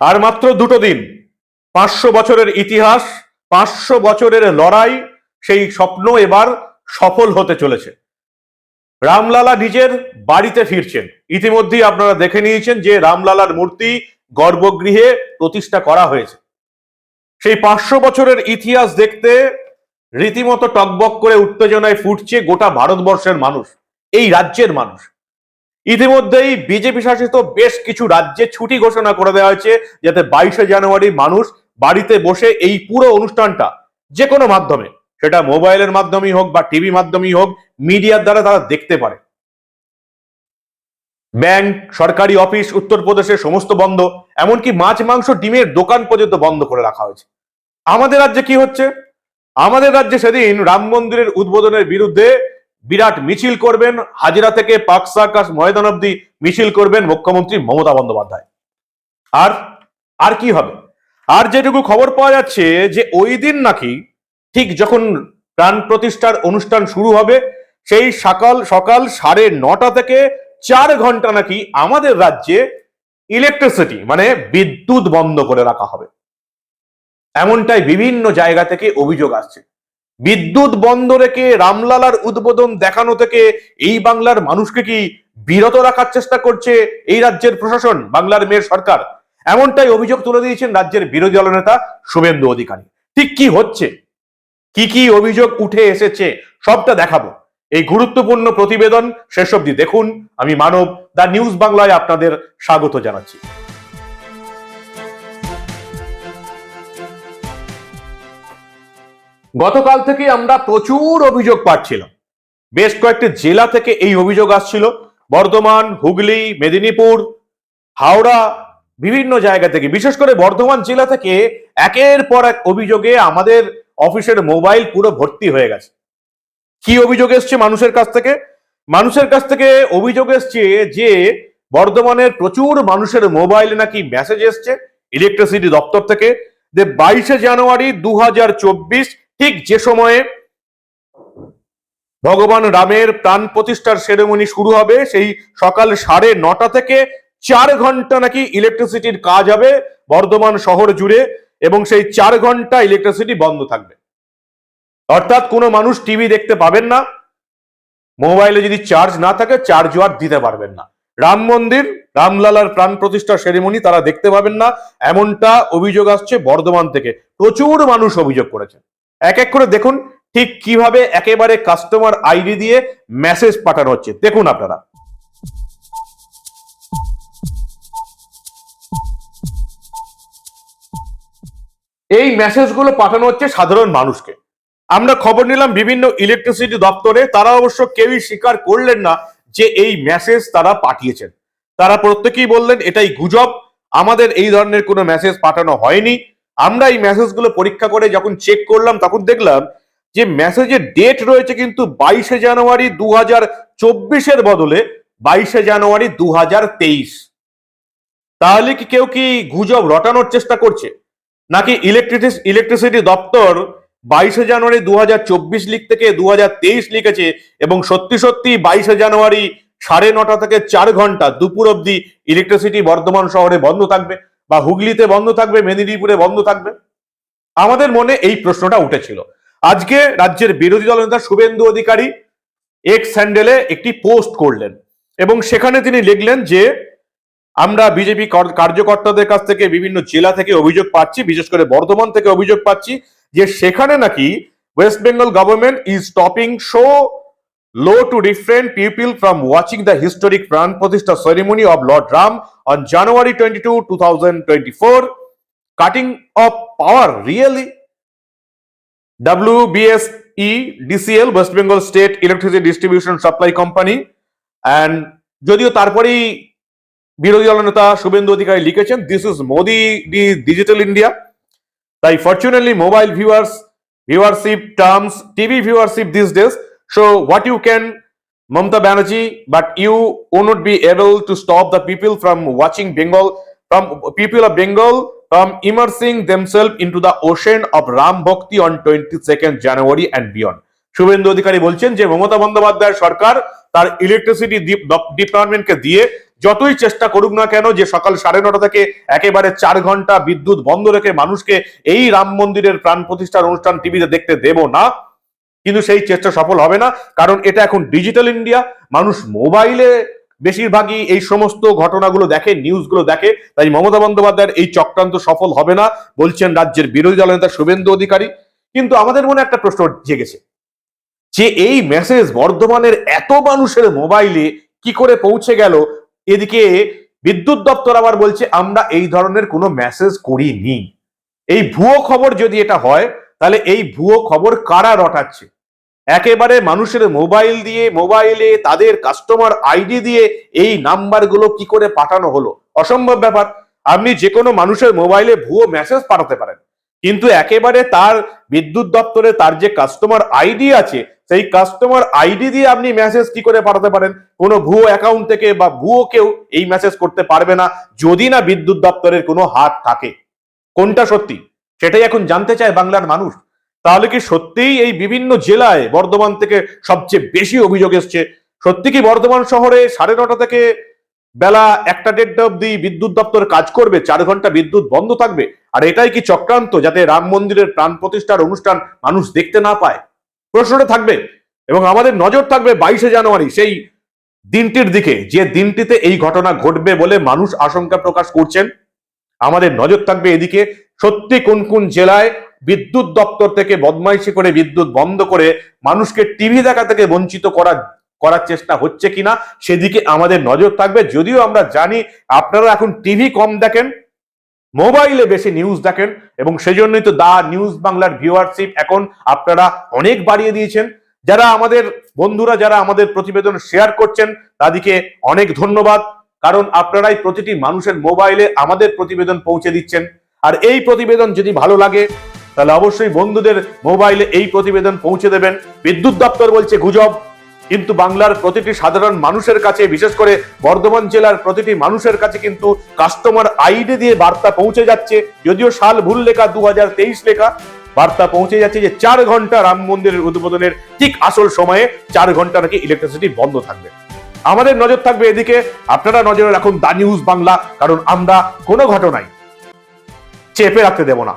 আর মাত্র দুটো দিন। পাঁচশো বছরের ইতিহাস, পাঁচশো বছরের লড়াই, সেই স্বপ্ন এবার সফল হতে চলেছে। রামলালা নিজের বাড়িতে ফিরছেন। ইতিমধ্যেই আপনারা দেখে নিয়েছেন যে রামলালার মূর্তি গর্ভগৃহে প্রতিষ্ঠা করা হয়েছে। সেই পাঁচশো বছরের ইতিহাস দেখতে রীতিমতো টকবক করে উত্তেজনায় ফুটছে গোটা ভারতবর্ষের মানুষ, এই রাজ্যের মানুষ। ইতিমধ্যেই বিজেপি শাসিত বেশ কিছু রাজ্যে ছুটি ঘোষণা করে দেওয়া হয়েছে, যাতে বাইশে জানুয়ারি মানুষ বাড়িতে বসে এই পুরো অনুষ্ঠানটা যে কোনো মাধ্যমে, সেটা মোবাইলের মাধ্যমেই হোক বা টিভি মাধ্যমেই হোক, মিডিয়ার দ্বারা তারা দেখতে পারে। ব্যাংক, সরকারি অফিস, উত্তরপ্রদেশে সমস্ত বন্ধ, এমনকি মাছ, মাংস, ডিমের দোকান পর্যন্ত বন্ধ করে রাখা হয়েছে। আমাদের রাজ্যে কি হচ্ছে? আমাদের রাজ্যে সেদিন রাম মন্দিরের উদ্বোধনের বিরুদ্ধে বিরাট মিছিল করবেন, হাজিরা থেকে পাক সার্কাস ময়দান অব্দি মিছিল করবেন মুখ্যমন্ত্রী মমতা বন্দ্যোপাধ্যায়। আর আর কি হবে? আর যেটুকু খবর পাওয়া যাচ্ছে যে ওই দিন নাকি ঠিক যখন প্রাণ প্রতিষ্ঠার অনুষ্ঠান শুরু হবে, সেই সকাল সকাল সাড়ে নটা থেকে চার ঘণ্টা নাকি আমাদের রাজ্যে ইলেকট্রিসিটি মানে বিদ্যুৎ বন্ধ করে রাখা হবে। এমনটাই বিভিন্ন জায়গা থেকে অভিযোগ আসছে। বিদ্যুৎ বন্ধ রেখে রামলালার উদ্বোধন দেখানো থেকে এই বাংলার মানুষকে কি বিরত রাখার চেষ্টা করছে এই রাজ্যের প্রশাসন, বাংলার মেয়ের সরকার? এমনটাই অভিযোগ তুলে দিয়েছেন রাজ্যের বিরোধী দলনেতা শুভেন্দু অধিকারী। ঠিক কি হচ্ছে? কি কি অভিযোগ উঠে এসেছে? সবটা দেখাবো। এই গুরুত্বপূর্ণ প্রতিবেদন শেষ অব্দি দেখুন। আমি মানব দা নিউজ বাংলায় আপনাদের স্বাগত জানাচ্ছি। গতকাল থেকে আমরা প্রচুর অভিযোগ পাচ্ছিলাম। বেশ কয়েকটি জেলা থেকে এই অভিযোগ আসছিল। বর্ধমান, হুগলি, মেদিনীপুর, হাওড়া, বিভিন্ন জায়গা থেকে। বিশেষ করে বর্ধমান জেলা থেকে একের পর এক অভিযোগে আমাদের অফিসের মোবাইল পুরো ভর্তি হয়ে গেছে। কি অভিযোগ এসছে মানুষের কাছ থেকে? মানুষের কাছ থেকে অভিযোগ এসছে যে বর্ধমানের প্রচুর মানুষের মোবাইলে নাকি মেসেজ এসছে ইলেকট্রিসিটি দপ্তর থেকে। যে বাইশে জানুয়ারি দু হাজার চব্বিশ ঠিক যে সময়ে ভগবান রামের প্রাণ প্রতিষ্ঠার সেরেমনি শুরু হবে, সেই সকাল সাড়ে নটা থেকে চার ঘণ্টা নাকি ইলেকট্রিসিটির কাজ হবে বর্ধমান শহর জুড়ে এবং সেই চার ঘণ্টা ইলেকট্রিসিটি বন্ধ থাকবে। অর্থাৎ কোনো মানুষ টিভি দেখতে পাবেন না মোবাইলে যদি চার্জ না থাকে চার্জ আর দিতে পারবেন না। রাম মন্দির, রামলালার প্রাণ প্রতিষ্ঠা সেরেমনি তারা দেখতে পাবেন না, এমনটা অভিযোগ আসছে বর্ধমান থেকে। প্রচুর মানুষ অভিযোগ করেছেন। এক এক করে দেখুন ঠিক কীভাবে একেবারে কাস্টমার আইডি দিয়ে মেসেজ পাঠানো হচ্ছে। দেখুন আপনারা। এই মেসেজগুলো পাঠানো হচ্ছে সাধারণ মানুষকে। আমরা খবর নিলাম বিভিন্ন ইলেকট্রিসিটি দপ্তরে, তারা অবশ্য কেউই স্বীকার করলেন না যে এই মেসেজ তারা পাঠিয়েছেন। তারা প্রত্যেকেই বললেন, এটাই গুজব। আমাদের এই ধরনের কোনো মেসেজ পাঠানো হয়নি। আমরা এই মেসেজগুলো পরীক্ষা করে যখন চেক করলাম, তখন দেখলাম যে মেসেজের ডেট রয়েছে কিন্তু বাইশে জানুয়ারি দু হাজার চব্বিশের বদলে বাইশে জানুয়ারি দু হাজার তেইশ। তাহলে কি কেউ কি গুজব রটানোর চেষ্টা করছে? নাকি ইলেকট্রিসিটি ইলেকট্রিসিটি দপ্তর বাইশে জানুয়ারি দু হাজার চব্বিশ লিখ থেকে দু হাজার তেইশ লিখেছে এবং সত্যি সত্যি বাইশে জানুয়ারি সাড়ে নটা থেকে চার ঘণ্টা দুপুর অবধি ইলেকট্রিসিটি বর্ধমান শহরে বন্ধ থাকবে? বা হুগলিতে বন্ধ থাকবে, মেদিনীপুরে বন্ধ থাকবে? আমাদের মনে এই প্রশ্নটা উঠেছিল। আজকে রাজ্যের বিরোধী দল নেতা শুভেন্দু অধিকারী এক্স স্যান্ডেলে একটি পোস্ট করলেন এবং সেখানে তিনি লিখলেন যে, আমরা বিজেপি কার্যকর্তাদের কাছ থেকে বিভিন্ন জেলা থেকে অভিযোগ পাচ্ছি, বিশেষ করে বর্ধমান থেকে অভিযোগ পাচ্ছি যে সেখানে নাকি West Bengal government is stopping show from watching the historic Pran Pratishtha ceremony of lord Ram on January twenty two two thousand twenty four cutting off power really WBSE DCL West Bengal state electricity distribution supply company and যদিও তারপরেই বিরোধী দল নেতা শুভেন্দু অধিকারী লিখেছেন this is Modi D digital India তাই fortunately mobile viewers viewership terms TV viewership this days so what you can Mamata Banerjee, but you will not be able to stop the people from watching Bengal, from people of Bengal from immersing themselves into the ocean of Ram Bhakti on 22nd January and beyond. Suvendu Adhikari বলছেন যে মমতা বন্দ্যোপাধ্যায়ের সরকার তার electricity ডিপার্টমেন্টকে দিয়ে যতই চেষ্টা করুক না কেন যে সকাল সাড়ে নটা থেকে একেবারে চার ঘণ্টা বিদ্যুৎ বন্ধ রেখে মানুষকে এই রাম মন্দিরের প্রাণ প্রতিষ্ঠার অনুষ্ঠান টিভিতে দেখতে দেব না কিন্তু সেই চেষ্টা সফল হবে না, কারণ এটা এখন ডিজিটাল ইন্ডিয়া মানুষ মোবাইলে বেশিরভাগই এই সমস্ত ঘটনাগুলো দেখে নিউজগুলো দেখে, তাই মমতা বন্দ্যোপাধ্যায়ের এই চক্রান্ত সফল হবে না, বলছেন রাজ্যের বিরোধী দল নেতা শুভেন্দু অধিকারী। কিন্তু আমাদের মনে একটা প্রশ্ন জেগেছে, যে এই মেসেজ বর্ধমানের এত মানুষের মোবাইলে কি করে পৌঁছে গেল? এদিকে বিদ্যুৎ দপ্তর আবার বলছে, আমরা এই ধরনের কোনো মেসেজ করিনি। এই ভুয়ো খবর যদি এটা হয়, তাহলে এই ভুয়ো খবর কারা রটাচ্ছে? একেবারে মানুষের মোবাইল দিয়ে, মোবাইলে তাদের কাস্টমার আইডি দিয়ে এই নাম্বারগুলো কি করে পাঠানো হলো? অসম্ভব ব্যাপার। আপনি যে কোনো মানুষের মোবাইলে ভুয়ো মেসেজ পাঠাতে পারেন। কিন্তু একেবারে তার বিদ্যুৎ দপ্তরে তার যে কাস্টমার আইডি আছে, সেই কাস্টমার আইডি দিয়ে আপনি মেসেজ কি করে পাঠাতে পারেন? কোনো ভুয়ো অ্যাকাউন্ট থেকে বা ভুয়ো কেউ এই মেসেজ করতে পারবে না, যদি না বিদ্যুৎ দপ্তরের কোনো হাত থাকে। কোনটা সত্যি? সেটাই এখন জানতে চায় বাংলার মানুষ। তাহলে কি সত্যিই এই বিভিন্ন জেলায় বর্ধমান থেকে সবচেয়ে বেশি অভিযোগ এসছে? সত্যি কি বর্ধমান শহরে সাড়ে নটা থেকে বেলা একটা দেড়টা অব্দি বিদ্যুৎ দপ্তর কাজ করবে? চার ঘণ্টা বিদ্যুৎ বন্ধ থাকবে? আর এটাই কি চক্রান্ত যাতে রাম মন্দিরের প্রাণ প্রতিষ্ঠার অনুষ্ঠান মানুষ দেখতে না পায়? প্রশ্নটা থাকবে। এবং আমাদের নজর থাকবে বাইশে জানুয়ারি, সেই দিনটির দিকে। যে দিনটিতে এই ঘটনা ঘটবে বলে মানুষ আশঙ্কা প্রকাশ করছেন, আমাদের নজর থাকবে এদিকে। সত্যি কোন কোন জেলায় বিদ্যুৎ দপ্তর থেকে বদমাইশি করে বিদ্যুৎ বন্ধ করে মানুষকে টিভি দেখা থেকে বঞ্চিত করা, করার চেষ্টা হচ্ছে কিনা সেদিকে আমাদের নজর থাকবে। যদিও আমরা জানি আপনারা এখন টিভি কম দেখেন, মোবাইলে বেশি নিউজ দেখেন এবং সেজন্যই তো দা নিউজ বাংলার ভিউয়ারশিপ এখন আপনারা অনেক বাড়িয়ে দিয়েছেন। যারা আমাদের বন্ধুরা, যারা আমাদের প্রতিবেদন শেয়ার করছেন, তাদেরকে অনেক ধন্যবাদ। কারণ আপনারাই প্রতিটি মানুষের মোবাইলে আমাদের প্রতিবেদন পৌঁছে দিচ্ছেন। আর এই প্রতিবেদন যদি ভালো লাগে তাহলে অবশ্যই বন্ধুদের মোবাইলে এই প্রতিবেদন পৌঁছে দেবেন। বিদ্যুৎ দপ্তর বলছে গুজব, কিন্তু বাংলার প্রতিটি সাধারণ মানুষের কাছে, বিশেষ করে বর্ধমান জেলার প্রতিটি মানুষের কাছে কিন্তু কাস্টমার আইডি দিয়ে বার্তা পৌঁছে যাচ্ছে। যদিও সাল ভুল লেখা দু হাজার তেইশ লেখা, বার্তা পৌঁছে যাচ্ছে যে চার ঘণ্টা রাম মন্দিরের উদ্বোধনের ঠিক আসল সময়ে চার ঘণ্টা নাকি ইলেকট্রিসিটি বন্ধ থাকবে। আমাদের নজর থাকবে এদিকে। আপনারা নজরে রাখুন দা নিউজ বাংলা, কারণ আমরা কোনো ঘটনাই চেপে রাখতে দেব না।